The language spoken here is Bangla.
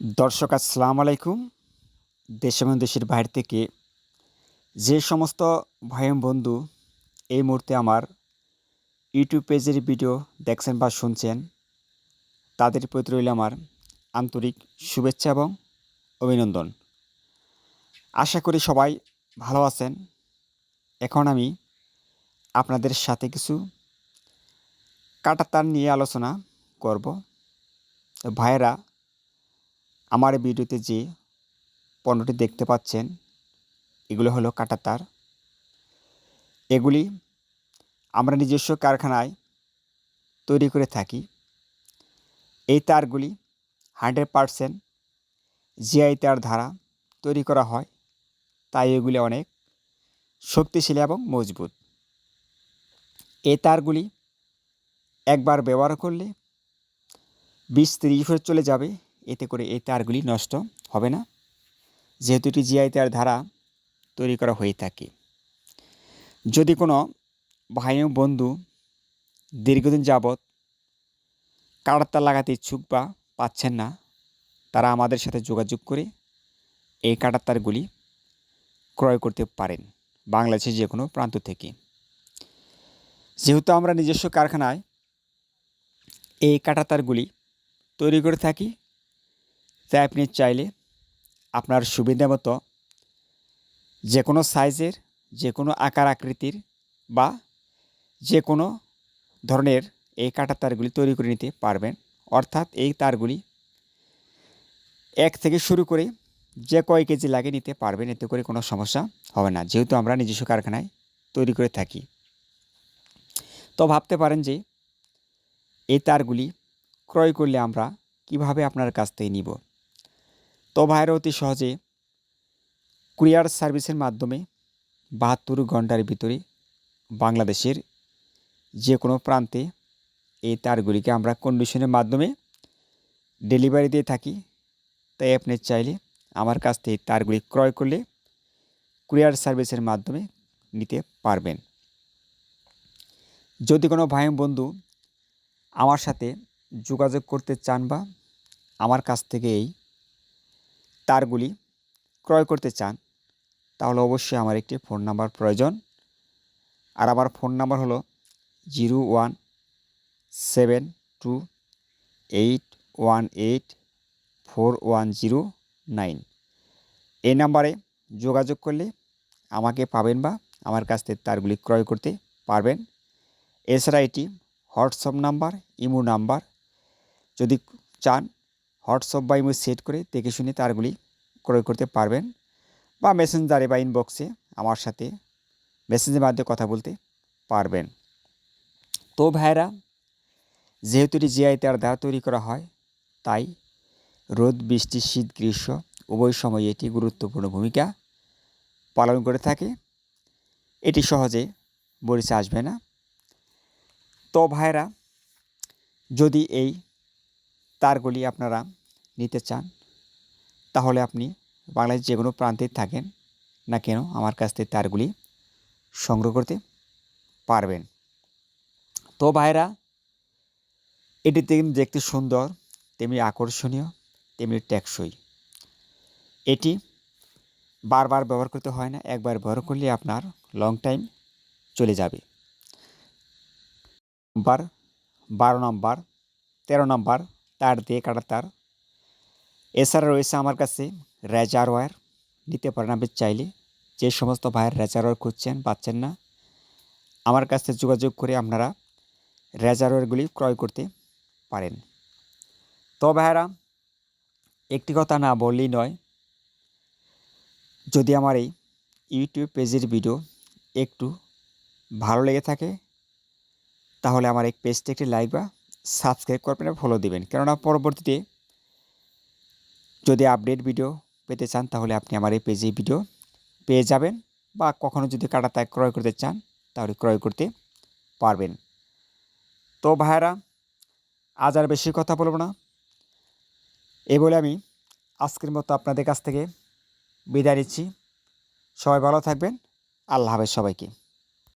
দর্শক, আসসালামু আলাইকুম। দেশ এবং দেশের বাইরে থেকে যে সমস্ত ও বন্ধু এই মুহূর্তে আমার ইউটিউব পেজের ভিডিও দেখছেন বা শুনছেন, তাদের প্রতি রইল আমার আন্তরিক শুভেচ্ছা এবং অভিনন্দন। আশা করি সবাই ভালো আছেন। এখন আমি আপনাদের সাথে কিছু কাটাতার নিয়ে আলোচনা করব। ভাইয়েরা আমার ভিডিওতে যে পণ্যটি দেখতে পাচ্ছেন, এগুলো হলো কাটা তার। এগুলি আমরা নিজস্ব কারখানায় তৈরি করে থাকি। এই তারগুলি হান্ড্রেড পারসেন্ট জিআই তার ধারা তৈরি করা হয়। তাই এগুলি অনেক শক্তিশালী এবং মজবুত। এই তারগুলি একবার ব্যবহার করলে বিশ তিরিশ বছর চলে যাবে। এতে করে এই তারগুলি নষ্ট হবে না। যেহেতু এটি জিআই তার ধারা তৈরি করা হয়ে থাকে। যদি কোনো ভাই বন্ধু দীর্ঘদিন যাবৎ কাটার তার লাগাতে ইচ্ছুক বা পাচ্ছেন না, তারা আমাদের সাথে যোগাযোগ করে এই কাটার তারগুলি ক্রয় করতে পারেন বাংলাদেশের যে কোনো প্রান্ত থেকে। যেহেতু আমরা নিজস্ব কারখানায় এই কাটার তারগুলি তৈরি করে থাকি তাই আপনি চাইলে আপনার সুবিধা মতো যে কোনো সাইজের যে কোনো আকার আকৃতির বা যে কোনো ধরনের এই কাটার তারগুলি তৈরি করে নিতে পারবেন। অর্থাৎ এই তারগুলি এক থেকে শুরু করে যে কয় কেজি লাগে নিতে পারবেন, এতে করে কোনো সমস্যা হবে না। যেহেতু আমরা নিজস্ব কারখানায় তৈরি করে থাকি। তো ভাবতে পারেন যে এই তারগুলি ক্রয় করলে আমরা কীভাবে আপনার কাছ থেকে নিব? তো ভাইরা অতি সহজে কুরিয়ার সার্ভিসের মাধ্যমে বাহাত্তর ঘণ্টার ভিতরে বাংলাদেশের যে কোনো প্রান্তে এই তারগুলিকে আমরা কন্ডিশনের মাধ্যমে ডেলিভারি দিয়ে থাকি। তাই আপনি চাইলে আমার কাছ থেকে তারগুলি ক্রয় করলে কুরিয়ার সার্ভিসের মাধ্যমে নিতে পারবেন। যদি কোনো ভাই বন্ধু আমার সাথে যোগাযোগ করতে চান বা আমার কাছ থেকে এই তারগুলি ক্রয় করতে চান, তাহলে অবশ্যই আমার একটি ফোন নাম্বার প্রয়োজন। আর আমার ফোন নাম্বার হলো zero one seven two eight one eight four one zero nine. এই নাম্বারে যোগাযোগ করলে আমাকে পাবেন বা আমার কাছ থেকে তারগুলি ক্রয় করতে পারবেন। এছাড়া এটি হোয়াটসঅ্যাপ নাম্বার, ইমো নাম্বার, যদি চান হোয়াটসঅ্যাপ বা ইমো সেট করে দেখে শুনে তারগুলি ক্রয় করতে পারবেন বা মেসেঞ্জারে বা ইনবক্সে আমার সাথে মেসেঞ্জের মাধ্যমে কথা বলতে পারবেন। তো ভাইরা যেহেতু এটি জিআই তার দ্বারা তৈরি করা হয়, তাই রোদ, বৃষ্টি, শীত, গ্রীষ্ম উভয় সময় এটি গুরুত্বপূর্ণ ভূমিকা পালন করে থাকে। এটি সহজে বরিশে আসবে না। তো ভাইরা যদি এই তারগুলি আপনারা নিতে চান, তাহলে আপনি বাংলাদেশ যে কোনো প্রান্তে থাকেন না কেন আমার কাছ থেকে তারগুলি সংগ্রহ করতে পারবেন। তো ভাইরা এটি তেমনি দেখতে সুন্দর, তেমনি আকর্ষণীয়, তেমনি টেকসই। এটি বারবার ব্যবহার করতে হয় না, একবার ব্যবহার করলে আপনার লং টাইম চলে যাবে। বার, বারো নম্বর তেরো নম্বর তার দিয়ে কাটা তার এছাড়া রয়েছে আমার কাছে রেজার ওয়্যার নিতে পারেন আপনি চাইলে। যে সমস্ত ভাইয়ের রেজার ওয়্যার খুঁজছেন, পাচ্ছেন না, আমার কাছে যোগাযোগ করে আপনারা রেজার ওয়্যারগুলি ক্রয় করতে পারেন। তো ভাইয়েরা, একটি কথা না বললেই নয়, যদি আমার এই ইউটিউব পেজের ভিডিও একটু ভালো লেগে থাকে, তাহলে আমার এই পেজটি একটি লাইক বা সাবস্ক্রাইব করবেন ফলো দিবেন। কেননা পরবর্তীতে যদি আপডেট ভিডিও পেতে চান, তাহলে আপনি আমার এই পেজে ভিডিও পেয়ে যাবেন বা কখনও যদি কাটা তাই ক্রয় করতে চান, তাহলে ক্রয় করতে পারবেন। তো ভাইয়ারা, আজ আর বেশি কথা বলব না। এই বলে আমি আজকের মতো আপনাদের কাছ থেকে বিদায় নিচ্ছি। সবাই ভালো থাকবেন। আল্লাহ হাফেজ সবাইকে।